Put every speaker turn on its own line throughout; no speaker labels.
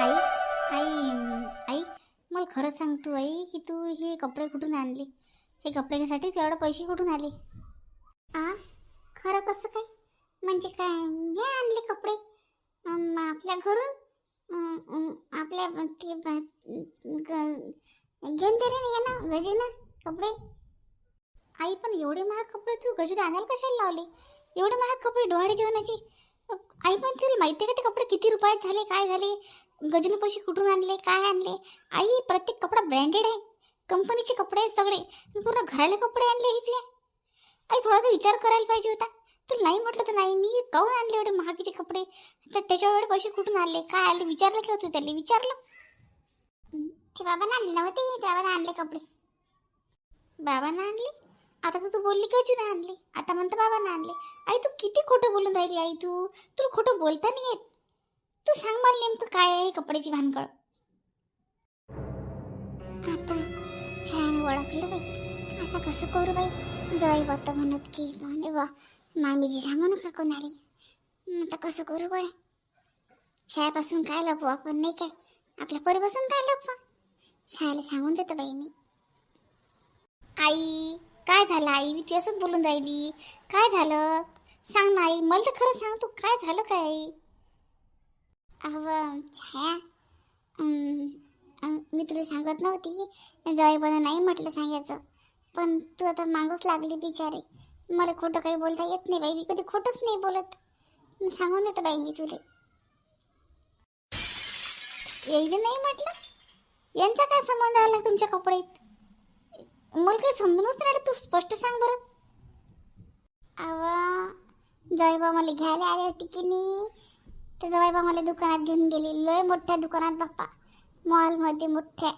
आई आई आई मला खरंच सांग तू आई की तू हे कपडे कुठून आणले? हे कपडे घ्यायसाठी एवढे पैसे कुठून आले? आ? खरं कसं काय? म्हणजे काय हे आणले कपडे? आपल्या घरून? आपल्या ते घेऊन ग- घेऊन ना गजे ना कपडे. आई पण एवढे महाग कपडे तू गजून आणायला कशाला लावले? एवढे महाग कपडे डोहाळे जेवणाचे? आई पण तुला माहिती आहे का ते कपडे किती रुपयात झाले काय झाले? गजून पैसे कुठून आणले काय आणले? आई प्रत्येक कपडा ब्रँडेड आहे. कंपनीचे कपडे आहेत सगळे. पूर्ण घराला कपडे आणले इथले. आई थोडासा विचार करायला पाहिजे होता. तू नाही म्हटलं तर नाही मी काहून आणले एवढे महागीचे कपडे? तर त्याच्यावर एवढे पैसे कुठून आणले? काय आले? विचारलं की होतं त्याला विचारलं ते बाबांना आणले नव्हते बाबांना आणले कपडे. बाबांना आणले? आता तर तू बोलली गजून आणले? आता म्हणतं बाबांना आणले. आई तू किती खोटं बोलून राहिली आई तू? तुला खोटं बोलता नाही येत. तू सांग मला नेमकं काय आहे कपड्याची भानगड. आता छान ओळखलं बाई. आता कसं करू बाई? जाई बघतो म्हणत की म्हणे वा मामीजी सांगू नका कोणाला. आता कसं करू बळे? छायापासून काय लपू आपण नाही काय आपल्या परिपासून काय लपू छायाला सांगून देतो बाई मी. आई काय झालं आई? मी तुझ्यासोबत बोलून राहिली. काय झालं? सांग ना आई. मला तर खरं सांग तू काय झालं काय आई? अव छाया. मी तुला सांगत नव्हती. जवळपणा नाही म्हटलं सांगायचं. पण तू आता मागूच लागली बिचारे. मला खोटं काही बोलता येत नाही बाई. मी कधी खोटंच नाही बोलत. सांगून देतो बाई मी तुले. यायचं नाही म्हटलं? यांचा काय संबंध आला तुमच्या कपड्यात? मला काही समजूनच नाही तू स्पष्ट सांग बरं. अव जयबा मला घ्यायला आले होते की नाही? तर जवळबा मला दुकानात घेऊन गेले लय मोठ्या दुकानात बाप्पा. मॉलमध्ये मोठ्या.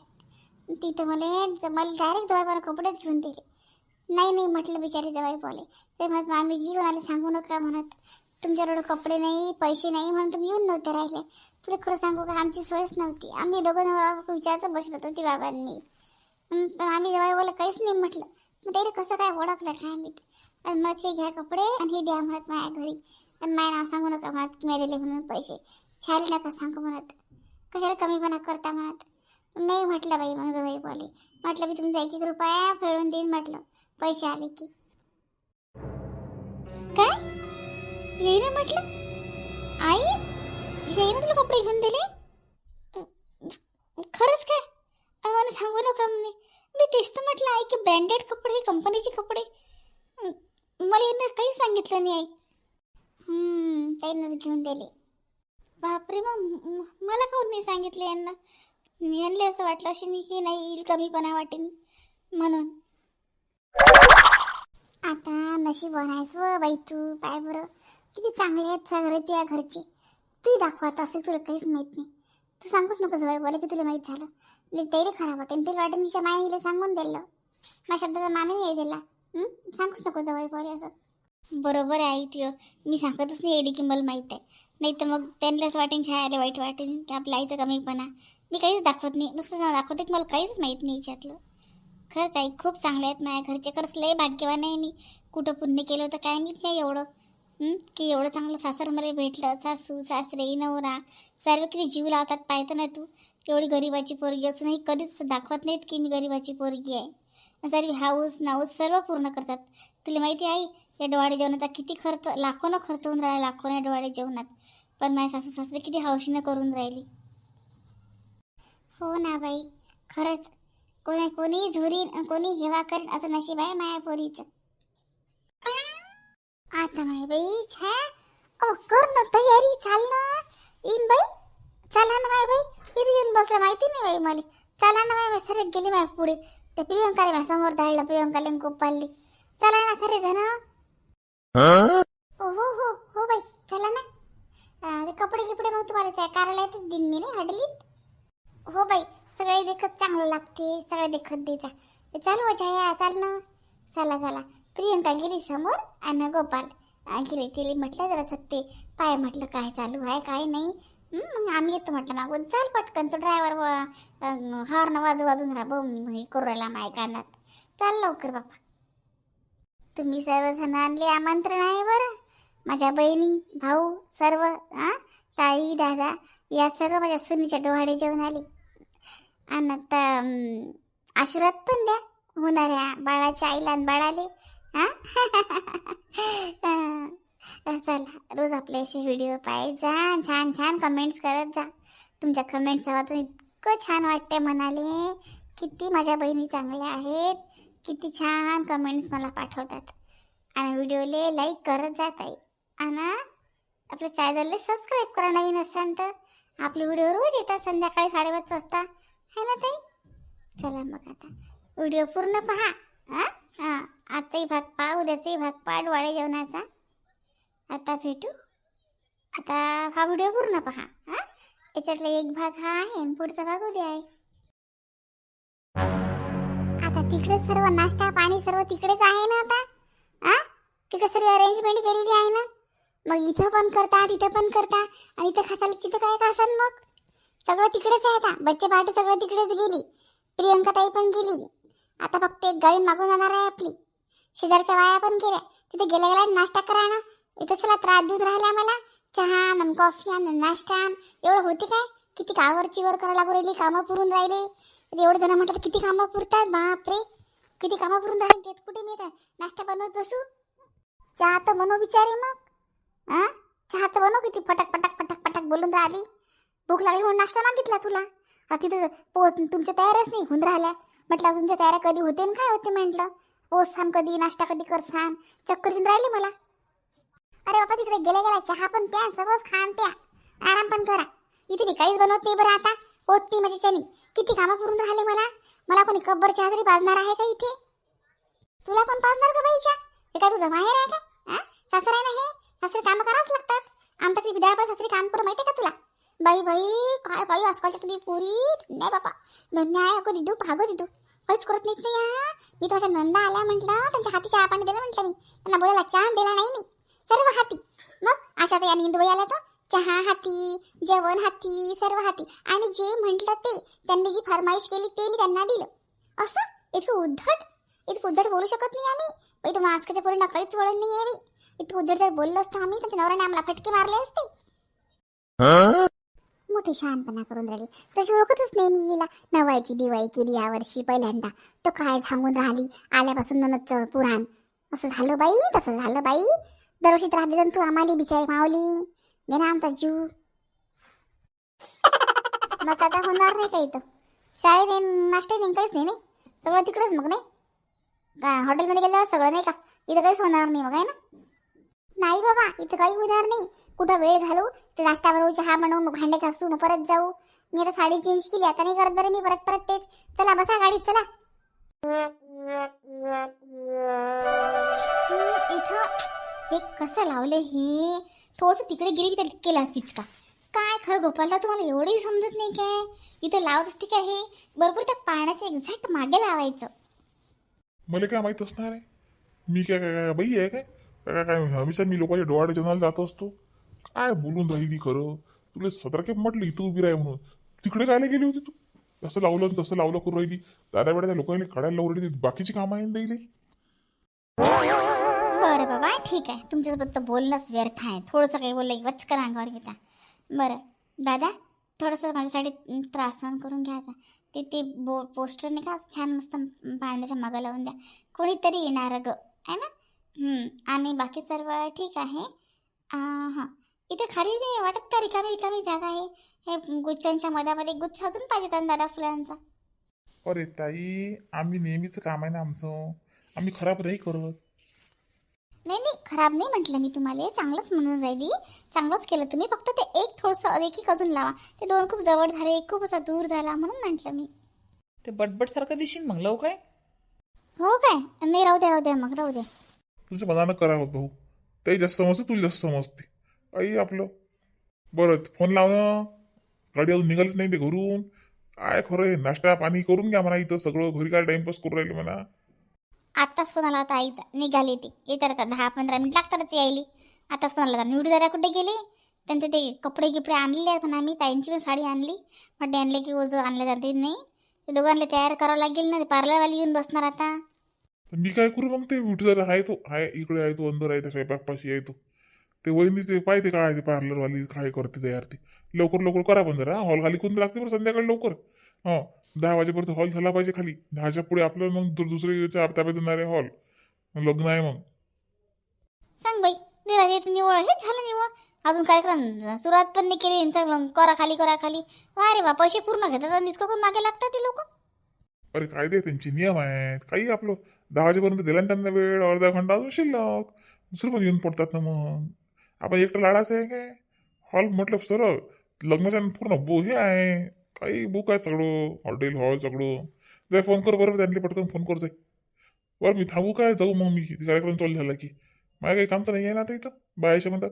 तिथं मला मला डायरेक्ट जवळपाला कपडेच घेऊन दिले. नाही नाही म्हटलं बिचारे जवाई बोले ते म्हणत आम्ही जी म्हणाले सांगू नका म्हणत. तुमच्याकडे कपडे नाही पैसे नाही म्हणून तुम्ही येऊन नव्हते राहिले. तुला खरं सांगू का आमची सोयच नव्हती. आम्ही दोघं नवरा विचारत बसलो होतो ती बाबांनी. पण आम्ही जवळ बोललं काहीच नाही म्हटलं. मग तरी कसं काय ओळखलं काय मी आणि मग हे घ्या कपडे आणि हे द्या म्हणत माझ्या घरी. आणि माझ्या नाव सांगू नका म्हणत की मी दिले म्हणून पैसे. छान नका सांगू म्हणत. कशाला कमीपणा करता म्हणत? नाही म्हटलं बाई मग जवळ बोले म्हटलं मी तुमचा एक एक रुपया फेडून देईन म्हटलं. पैसे आले की. काय? येईना म्हटलं? आई? येईना तुला कपडे घेऊन दिले? खरंच काय? मला सांगू नका म्हणे मी तेच तर म्हटलं आहे की ब्रँडेड कपडे कंपनीचे कपडे. मला यांना काहीच सांगितलं नाही आई. त्यांनाच घेऊन दिले. बापरे मग मला काहून नाही सांगितलं यांना? यांना असं वाटलं अशी नाही की नाही येईल कमीपणा वाटेन म्हणून. आता नशीब बनायचं बाई तू काय बरं. किती चांगले आहेत सगळे तुझ्या घरचे. तू दाखवत असेल तुला काहीच माहीत नाही. तू सांगूच नकोस बाई बोला की तुला माहीत झालं. तरी खराब वाटेल तिला वाटेल तिच्या मायनीला सांगून दिलं माझ्या शब्दाचा मानही नाही दिला सांगूच नको जवळ पोरी असं बरोबर आहे आई तिओ मी सांगतच नाही एडी की मला माहीत आहे नाही तर मग त्यांनाच वाटेन छायाला वाईट वाटेन की आपल्या आईचं कमीपणा मी काहीच दाखवत नाही नुसतं दाखवते की मला काहीच माहीत नाही याच्यातलं खरंच आई खूप चांगले आहेत माझ्या घरचे खरंच लय भाग्यवान आहे मी कुठं पुण्य केलं होतं काय माहीत नाही एवढं की एवढं चांगलं सासरमध्ये भेटलं सासू सासरे नवरा सर्व किती जीव लावतात पाहतं ना तू एवढी गरिबाची पोरगी असं नाही कधीच दाखवत नाहीत की मी गरिबाची पोरगी आहे. सर्व हाऊस नाऊस सर्व पूर्ण करतात. तुला माहिती आहे या डोवाडे जेवणाचा किती खर्च लाखोनं खर्च होऊन राहिला लाखोनं या डोवाडे जेवणात. पण माझ्या सासू सासरे किती हौशीनं करून राहिली. हो ना बाई खरंच. कोणी कोणी झुरीन कोणी हेवा करेन असं नशीब आहे माया पोरीचं. आता माय बाई छा कर ना तयारी चाल ना येईन बाई बसला माहिती नाही बाई मला. चला ना बाई सर गेली माय पुढे. ते प्रियंकाला माझ्यासमोर धाडलं प्रियंकाला खूप पाळली चला ना सरे जण. हो? हो हो हो बाई चला ना. ते कपडे गिपडे मग तुम्हाला त्या कार्यालयात दिन मी नाही हडलीत हो बाई सगळे देखत चांगलं लागते सगळे देखत द्यायचा ए, चाल हो छाया चाल ना. चला चला. प्रियंका गेली समोर आणि गोपाल. गेले तिला म्हटलं जरा सत्ते. पाय म्हटलं काय चालू आहे काय नाही. हं, मग आम्ही येतो म्हटलं मागून चाल पटकन तो ड्रायव्हर हॉर्न वाजू वाजून राहा बोम करू राहिला माय कानात. चाल लवकर बापा तुम्ही सर्वजण आणले आमंत्रण आहे बरं. माझ्या बहिणी भाऊ सर्व हां ताई दादा या सर्व माझ्या सुनीच्या डोहाडे जेवण आले. आणि आता आशीर्वाद पण द्या. होणाऱ्या बाळाच्या आईला आणि बाळाले हा चला रोज आपले असे व्हिडिओ पाहायचा जा छान छान कमेंट्स करत जा. तुमच्या कमेंट्स वाचून इतकं छान वाटते म्हणाले किती माझ्या बहिणी चांगल्या आहेत. किती छान कमेंट्स मला पाठवतात. आणि व्हिडिओले लाईक करत जात आहे आणि आपल्या चॅनलला सबस्क्राईब करा नवीन असाल तर. आपले व्हिडिओ रोज येतात संध्याकाळी साडेपाच वाजता. है ना ताई? चला मग आता. व्हिडिओ पूर्ण पहा. हां हां आजचाही भाग पहा उद्याचाही भाग पहा डोळे जेवणाचा. आता भेटू? आता हा व्हिडिओ पूर्ण पहा हां? याच्यातला एक भाग हा आहे आणि पुढचा भाग उद्या आहे. आता तिकडे सर्व नाश्ता पाणी सर्व तिकडेच आहे ना आता? हा? तिकडे सर्व अरेंजमेंट केलेली आहे ना? मग इथं पण करता तिथं पण करता आणि इथं खाताल तिथं काय खासान मग? सगळं तिकडेच आहे आता. बच्चे पार्टी सगळं तिकडेच गेली. प्रियंका ताई पण गेली. आता फक्त एक गाडी मागून जाणार आहे आपली. शेजारच्या वाया पण गेल्या. तिथे गेल्या गेल्या नाश्ता करा ना. इथं चला त्रास देऊन राहिला मला. चहा आणि कॉफी आणि नाश्ता. एवढं होते काय? किती कावरची वर करायला लागू राहिली कामं पुरून राहिले. एवढं जण म्हटलं किती कामं पुरतात? बापरे. किती कामं पुरून राहिले? तेच कुठे मी नाश्ता बनवत बसू? चहा तर बनव बिचारी मग. हा चहा तर बनव किती फटक फटक फटक फटक बोलून राहिली. भूक लागली म्हणून नाश्ता मागितला तुला? तिथं पोच तुमच्या तयारच नाही होऊन राहिल्या. म्हटलं तुमच्या तयाऱ्या कधी होते ना काय होते म्हटलं. पोचसान कधी नाश्ता कधी कर सांग चक्कर घेऊन राहिले मला. अरे बापा तिकडे गेल्या गेल्या चहा पण प्या सर्वच खान प्या. आराम पण करा. इथे मी काहीच बनवत नाही बरं आता. पोचती माझी चनी किती कामं करून राहिले मला. मला कोणी कब्बर चहा तरी पाजणार आहे का इथे? तुला कोण पाजणार का बाईच्या हे काय तुझं माहेर आहे का? हा सासर आहे ना हे? सासरे कामं करावंच लागतात. आमच्या विद्यार्थी सासरी काम करू माहिती का तुला? बाई बाई काय बाई आजकालच्या तुम्ही पुरी नाही बापा धन्य आहे अगो दिदू भागो दिदू. काहीच करत नाहीत नाही या. मी तुझ्या नंदा आल्या म्हटलं त्यांच्या हाती चहा पाणी दिलं म्हटलं मी. त्यांना बोलायला चहा दिला नाही मी. सर्व हाती. मग अशा या इंदुबाई आल्या तर चहा हाती जेवण हाती सर्व हाती. आणि जे म्हटलं ते त्यांनी जी फरमाईश केली ते मी त्यांना दिलं. असं? इतकं उद्धट? इतकं उद्धट बोलू शकत नाही आम्ही. बाई तुम्हाला आजकालच्या पुढे नकळीच वळण नाही आहे बाई इतकं उद्धट जर बोललो असतो आम्ही त्यांच्या नवऱ्याने आम्हाला फटके मारले असते. मोठी शहाणपणा करून राहिली. तशी ओळखतच नाही मी हिला. नवायची दिवाळी केली यावर्षी पहिल्यांदा. तो काय सांगून राहिली? आल्यापासून ननच पुराण. असं झालं बाई तसं झालं बाई. दरवर्षी त्रास देतो तू आम्हाला बिचारी मावली घे ना आमचा जीव. मग आता होणार नाही काही तर. शाळेत येईन नाश्ता येईन काहीच नाही नाही. सगळं तिकडेच मग नाही? का हॉटेलमध्ये गेल्यावर सगळं नाही का? इथं काहीच होणार नाही मग आहे ना? नाही बाबा इथं काही होणार नाही. कुठं वेळ घालू ते नाश्ता बनवू चहा बनवू मग भांडे घासू मग परत जाऊ. मी आता साडी चेंज केली आता नाही करत बरं मी परत परत तेच. चला बसा गाडीत चला. हे कसं लावले हे? थोडस तिकडे गेली की त्याला पिचका. काय खरं गोपालला तुम्हाला एवढंही समजत नाही काय? इथं लावत असते काय हे? बरोबर त्या पाण्याच्या एक्झॅक्ट मागे लावायचं.
मला काय माहीत असणार आहे? मी काय काय काय बाई आहे काय? काय काय हमेशा मी लोकांच्या डोळ्याच्या जेवणाला जात असतो. काय बोलून राहिली खरं? तुला सतरा म्हटलं इथं उभी राही म्हणून. तिकडे राहायला गेली होती तू? तसं लावलं तसं लावलं करून राहिली? दादा बेडा त्या लोकांनी कड्याला लावली बाकीची कामं आहे
दिली ठीक आहे. तुमच्यासोबत तर बोलणंच व्यर्थ आहे. थोडंसं काही बोललं की वचकर अंगावर घेता. बरं. दादा थोडंसं माझ्यासाठी त्रास सहन करून घ्या आता. ते ते बो पोस्टरने का छान मस्त पाळण्याच्या मागं लावून द्या. कोणीतरी येणार ग आहे ना? आणि बाकी सर्व ठीक आहे? आ, हां. इथे खाली नाही वाटत का रिकामी रिकामी जागा आहे? हे गुच्छांच्या मधामध्ये गुच्छ अजून पाहिजेत आणि दादा फुलांचा?
अरे ताई आम्ही नेहमीच काम आहे ना आमचं. आम्ही खराब नाही करत.
नाही नाही खराब नाही म्हटलं मी तुम्हाला. चांगलंच म्हणून राहिली. चांगलंच केलं तुम्ही. फक्त ते एक थोडंसं एक एक अजून लावा. ते दोन खूप जवळ झाले एक खूप असा दूर झाला म्हणून म्हटलं मी.
ते बटबट सारखं दिशील मग लव काय?
हो काय? नाही राहू द्या राहू द्या मग राहू द्या.
तुझ्या मनानं करावं भाऊ. ते जास्त समजते तुला जास्त समजते. आई आपलं. बरं फोन लावणं. गाडी अजून निघालच नाही ते घरून. काय खरं नाश्ता पाणी करून घ्या म्हणा इथं. सगळं घरी काय टाइमपास करून राहिले म्हणा.
आत्ताच कोणाला आता आईचा. निघाली ती. येतात आता दहा पंधरा मिनिट लागतातच यायली. आताच आला होता. निवडू जरा कुठे गेले? त्यांचे ते कपडे गिपडे आणलेले आहेत पण आम्ही. ताईंची पण साडी आणली. म्हटले आणले की ओझं आणले जाते नाही. ते दोघांना तयार करावं लागेल ना. ते पार्लरवाली येऊन बसणार आता.
मी काय करू मग? ते विठू आहे तो. आहे इकडे आहे तो. अंदर आहे त्या स्वयंपाकपाशी आहे तो. ते वहिनी ते पाहिजे काय ते पार्लरवाली? काय करते तयार ते? लवकर लवकर करा पण जरा. हॉल खाली कोण लागते बरं संध्याकाळी लवकर. हो. दहा वाजेपर्यंत हॉल झाला पाहिजे खाली. दहाच्या पुढे आपलं मग दु- दुसरे ताब्यात येणारे हॉल लग्न आहे मग.
सांग बाई निरा येत निवळ हेच झालं निवळ अजून कार्यक्रम सुरुवात पण नाही केली. यांचा करा खाली करा खाली. वा रे वा पैसे पूर्ण घेतात आणि इतकं करून मागे लागतात ते लोक.
अरे काय ते त्यांचे नियम आहेत. काही आपलं दहा वाजेपर्यंत दिला ना त्यांना वेळ अर्धा घंटा अजून शिल्लक. दुसरं पण येऊन पडतात ना मग. आपण एकटं लाडाचं आहे काय? हॉल म्हटलं सरळ. लग्नाच्या पूर्ण बो हे आहे. काही बुक आहे सगळं? हॉटेल हॉल सगळं. जाय फोन कर बरोबर त्यांनी पटकन फोन कर जाय बरं मी थांबू काय? जाऊ मग मी. कार्यक्रम चालू झाला की. माझ्या काही काम तर नाही आहे ना आता इथं? बायाच्या म्हणतात.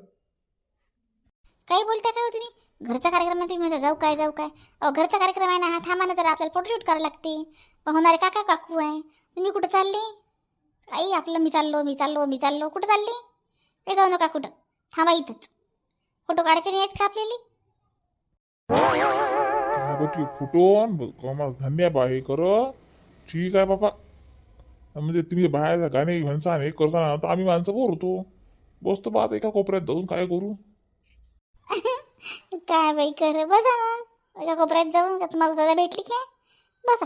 काही बोलता काय हो तुम्ही? घरचा कार्यक्रम आहे तुम्ही म्हणता जाऊ काय जाऊ काय? अहो घरचा कार्यक्रम आहे ना हा थांबा ना तर आपल्याला फोटोशूट करावं लागते. पण होणारे काका काकू आहे. तुम्ही कुठं चालले? आई आपलं मी चाललो मी चाललो मी चाललो. कुठं चालले? काही जाऊ नका कुठं. थांबा इथंच. फोटो काढायचे नाही आहेत का आपल्याला?
काय फुटून कमाल बा हे कर. ठीक आहे बाबा. म्हणजे तुम्ही बाहेर गाणे म्हणसान हे करसा तर आम्ही माणसं बोलतो. बसतो बात एका कोपऱ्यात जाऊन काय करू?
काय बाई कर बसा मग. एका कोपऱ्यात जाऊन तुम्हाला सजा भेटली काय बसा.